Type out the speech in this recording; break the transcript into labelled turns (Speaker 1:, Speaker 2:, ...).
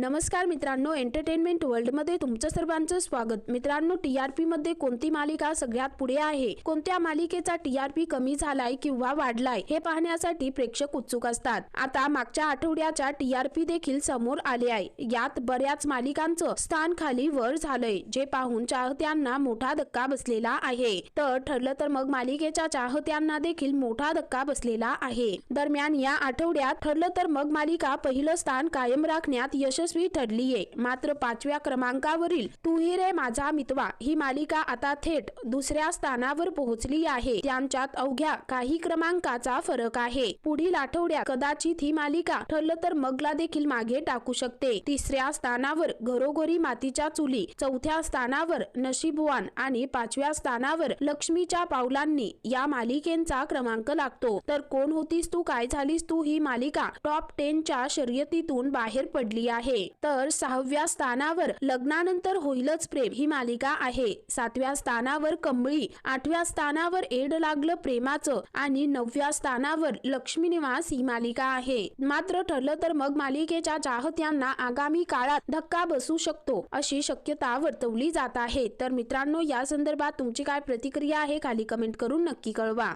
Speaker 1: नमस्कार मित्रांनो एंटरटेनमेंट वर्ल्डमध्ये तुमचं सर्वांचं स्वागत. मित्रांनो टीआरपी मध्ये कोणती मालिका सगळ्यात पुढे आहे? कोणत्या मालिकेचा टीआरपी कमी झालाय किंवा वाढलाय? हे पाहण्यासाठी प्रेक्षक उत्सुक असतात. आता मागच्या आठवड्याच्या टीआरपी देखील समोर आले आहे. यात बऱ्याच मालिकांचं स्थान खाली वर झालंय जे पाहून चाहत्यांना मोठा धक्का बसलेला आहे. तर ठरलं तर मग मालिकेच्या चाहत्यांना देखील मोठा धक्का बसलेला आहे. दरम्यान या आठवड्यात ठरलं तर मग मालिका पहिलं स्थान कायम राखण्यात यशस्वी ठरलीये. मात्र पाचव्या क्रमांकावरील तू ही रे माझा मितवा ही मालिका आता थेट दुसऱ्या स्थानावर पोहोचली आहे. त्यांच्यात अवघ्या काही क्रमांकाचा फरक आहे. पुढील आठवड्यात कदाचित ही मालिका ठरलं तर मगला देखील मागे टाकू शकते. तिसऱ्या स्थानावर घरोघरी मातीच्या चुली चौथ्या स्थानावर नशीबवान आणि पाचव्या स्थानावर लक्ष्मीच्या पावलांनी या मालिकेचा क्रमांक लागतो. तर कोण होतीस तू काय झालीस तू ही मालिका टॉप टेनच्या शर्यतीतून बाहेर पडली आहे. आहे. तर सहाव्या स्थानावर लग्नानंतर होईलच प्रेम ही मालिका आहे. सातव्या स्थानावर कंबळी आठव्या स्थानावर एड लागलं प्रेमाचं आणि नवव्या स्थानावर लक्ष्मी निवास ही मालिका आहे. मात्र ठरलं तर मग मालिकेच्या चाहत्यांना आगामी काळात धक्का बसू शकतो अशी शक्यता वर्तवली जात आहे. तर मित्रांनो या संदर्भात तुमची काय प्रतिक्रिया आहे खाली कमेंट करून नक्की कळवा.